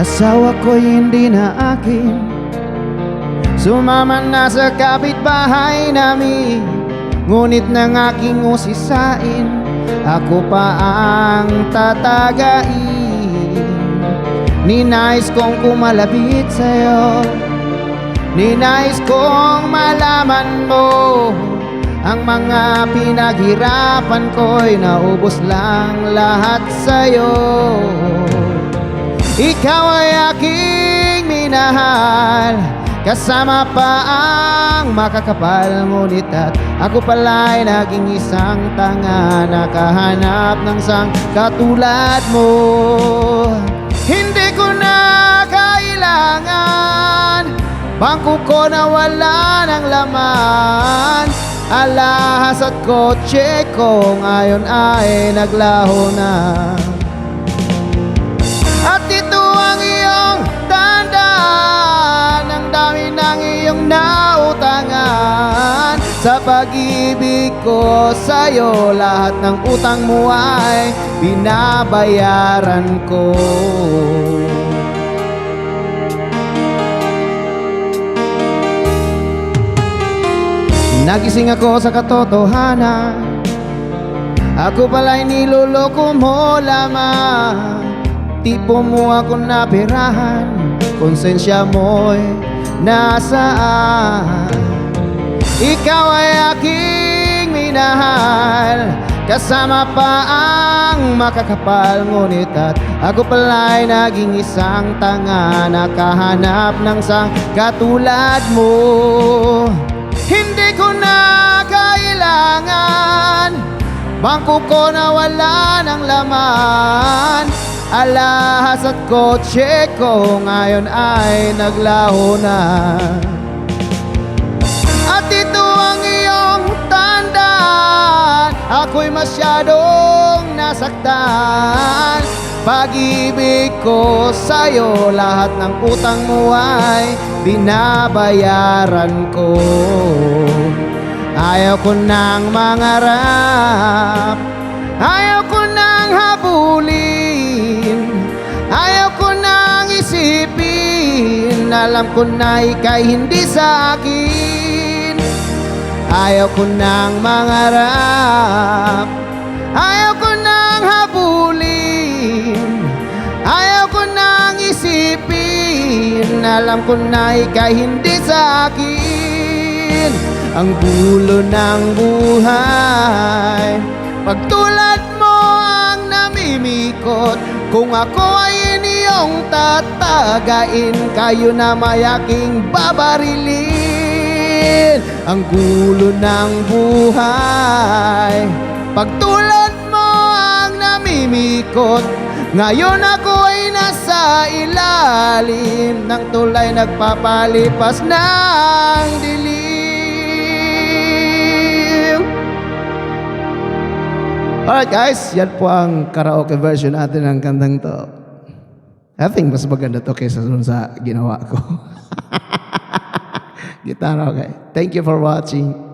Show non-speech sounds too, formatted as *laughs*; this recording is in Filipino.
Asawa ko'y hindi na akin. Sumama na sa kapitbahay namin Ngunit nang aking usisain Ako pa ang tatagain. Ninais kong kumalapit sa'yo Ninais kong malaman mo Ang mga pinaghirapan ko'y naubos lang lahat sa'yo Ikaw ay aking minahal. Kasama pa ang makakapal Ngunit at ako pala'y naging isang tanga Nakahanap ng sang katulad mo. Hindi ko na kailangan. Bangko ko na wala ng laman. Alahas at kotse ko ngayon ay naglaho na Sa pag-ibig ko sa'yo Lahat ng utang mo ay binabayaran ko. Nagising ako sa katotohanan. Ako pala'y niloloko mo lamang. Tipo mo ako napirahan Konsensya mo'y nasaan Ikaw ay aking minahal. Kasama pa ang makakapal Ngunit at ako pala'y naging isang tanga Nakahanap ng sang katulad mo. Hindi ko na kailangan. Bangko ko na wala ng laman. Alahas at kotse ko ngayon ay naglaho na Ako'y masyadong nasaktan. Pag-ibig ko sa'yo Lahat ng utang mo ay binabayaran ko. Ayaw ko nang mangarap. Ayaw ko nang habulin. Ayaw ko nang isipin. Alam ko na ika'y hindi sa akin Ayaw ko nang mangarap. Ayaw ko nang habulin. Ayaw ko nang isipin. Alam ko na ika'y hindi sa akin. Ang gulo ng buhay. Pagtulad mo ang namimikot. Kung ako ay inyong tatagain Kayo na mayaking babarilin Ang gulo ng buhay Pagtulad mo ang namimikot Ngayon ako ay nasa ilalim Ng tulay nagpapalipas ng dilim Alright guys, yan po ang karaoke version natin ng kantang to. I think mas maganda to kaysa sa ginawa ko. *laughs* Gitara, okay. Thank you for watching.